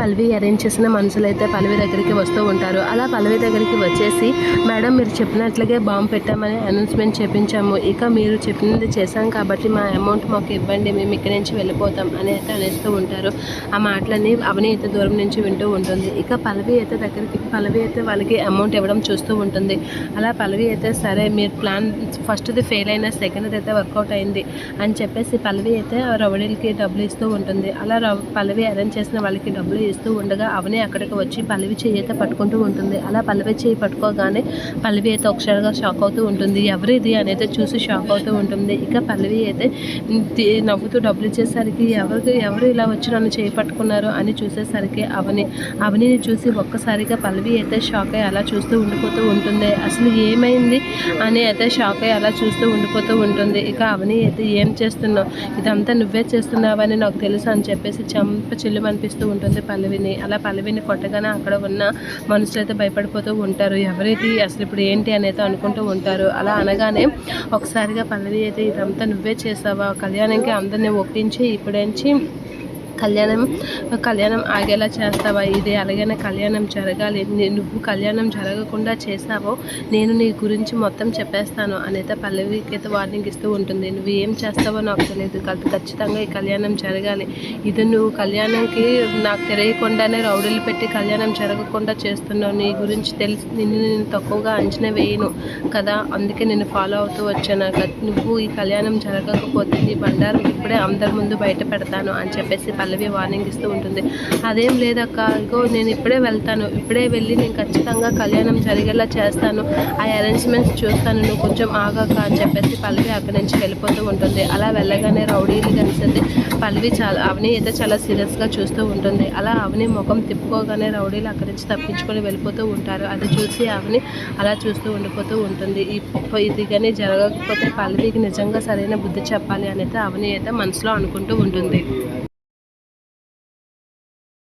పల్లవి arrange చేసిన మనుషులు అయితే పల్లవి దగ్గరికి వస్తూ ఉంటారు. అలా పల్లవి దగ్గరికి వచ్చేసి మేడం మీరు చెప్పినట్లుగే బాంబు పెట్టామని అనౌన్స్మెంట్ చేపించాము. ఇక మీరు చెప్పినది చేశాం కాబట్టి మా అమౌంట్ మాకు ఇవ్వండి. మేము ఇక్కడి నుంచి వెళ్ళిపోతాం అని అయితే అనేస్తూ ఉంటారు. ఆ మాటలని అవని అయితే దూరం నుంచి వింటూ ఉంటుంది. ఇక పల్లవి అయితే దగ్గరికి పల్లవి అయితే వాళ్ళకి అమౌంట్ ఇవ్వడం చూస్తూ ఉంటుంది. అలా పల్లవి అయితే సరే మీరు ప్లాన్ ఫస్ట్ది ఫెయిల్ అయినా సెకండ్ది అయితే వర్కౌట్ అయింది అని చెప్పేసి పల్లవి అయితే రౌడీలకి డబ్బులు ఇస్తూ ఉంటుంది. అలా పల్లవి అరేంజ్ చేసిన వాళ్ళకి డబ్బులు చేస్తూ ఉండగా అవనే అక్కడికి వచ్చి పల్లవి చేయి అయితే పట్టుకుంటూ ఉంటుంది. అలా పల్లవి చేయి పట్టుకోగానే పల్లవి అయితే ఒకసారిగా షాక్ అవుతూ ఉంటుంది. ఎవరు ఇది అనేది చూసి షాక్ అవుతూ ఉంటుంది. ఇక పల్లవి అయితే నవ్వుతూ డబ్బులు ఇచ్చేసరికి ఎవరికి ఎవరు ఇలా వచ్చి నన్ను చేయి పట్టుకున్నారు అని చూసేసరికి అవని అవనిని చూసి ఒక్కసారిగా పల్లవి అయితే షాక్ అయ్యి అలా చూస్తూ ఉండిపోతూ ఉంటుంది. అసలు ఏమైంది అని అయితే షాక్ అయ్యి అలా చూస్తూ ఉండిపోతూ ఉంటుంది. ఇక అవని అయితే ఏం చేస్తున్నావు? ఇదంతా నువ్వే చేస్తున్నావని నాకు తెలుసు అని చెప్పేసి చెంప చెల్లు అనిపిస్తూ ఉంటుంది పల్లవిని అలా పల్లవిని కొట్టగానే అక్కడ ఉన్న మనుషులు అయితే భయపడిపోతూ ఉంటారు. ఎవరైతే అసలు ఇప్పుడు ఏంటి అని అయితే అనుకుంటూ ఉంటారు. అలా అనగానే ఒకసారిగా పల్లవి అయితే ఇదంతా నువ్వే చేసావా? కళ్యాణంకి అందరినీ ఒప్పించి ఇప్పుడేంచి కళ్యాణం కళ్యాణం ఆగేలా చేస్తావా? ఇది అలాగనే కళ్యాణం జరగాలి. నువ్వు కళ్యాణం జరగకుండా చేసావో నేను నీ గురించి మొత్తం చెప్పేస్తాను అనేత పల్లవికేత వార్నింగ్ ఇస్తూ ఉంటుంది. నువ్వు ఏం చేస్తావో నాకు తెలియదు ఖ- ఖచ్చితంగా ఈ కళ్యాణం జరగాలి. ఇది నువ్వు కళ్యాణంకి నాకు తెలియకుండానే రౌడీలు పెట్టి కళ్యాణం జరగకుండా చేస్తున్నావు. నీ గురించి తెలిసి నిన్ను నేను తక్కువగా అంచనా వేయను కదా? అందుకే నేను ఫాలో అవుతూ వచ్చాను. నువ్వు ఈ కళ్యాణం జరగకపోతే నీ బండారం ఇప్పుడే అందరి ముందు బయట పెడతాను అని చెప్పేసి పల్లవి వార్నింగ్ ఇస్తూ ఉంటుంది. అదేం లేదక్క ఇగో నేను ఇప్పుడే వెళ్తాను. ఇప్పుడే వెళ్ళి నేను ఖచ్చితంగా కళ్యాణం జరిగేలా చేస్తాను. ఆ అరేంజ్మెంట్స్ చూస్తాను. నువ్వు కొంచెం ఆగాక అని చెప్పేసి పల్లవి అక్కడి నుంచి వెళ్ళిపోతూ ఉంటుంది. అలా వెళ్ళగానే రౌడీలు కలిసింది పల్లవి చాలా అవని అయితే చాలా సీరియస్గా చూస్తూ ఉంటుంది. అలా అవని ముఖం తిప్పుకోగానే రౌడీలు అక్కడి నుంచి తప్పించుకొని వెళ్ళిపోతూ ఉంటారు. అది చూసి అవని అలా చూస్తూ ఉండిపోతూ ఉంటుంది. ఇది కానీ జరగకపోతే పల్లవికి నిజంగా సరైన బుద్ధి చెప్పాలి అనేది అవని అయితే మనసులో అనుకుంటూ ఉంటుంది.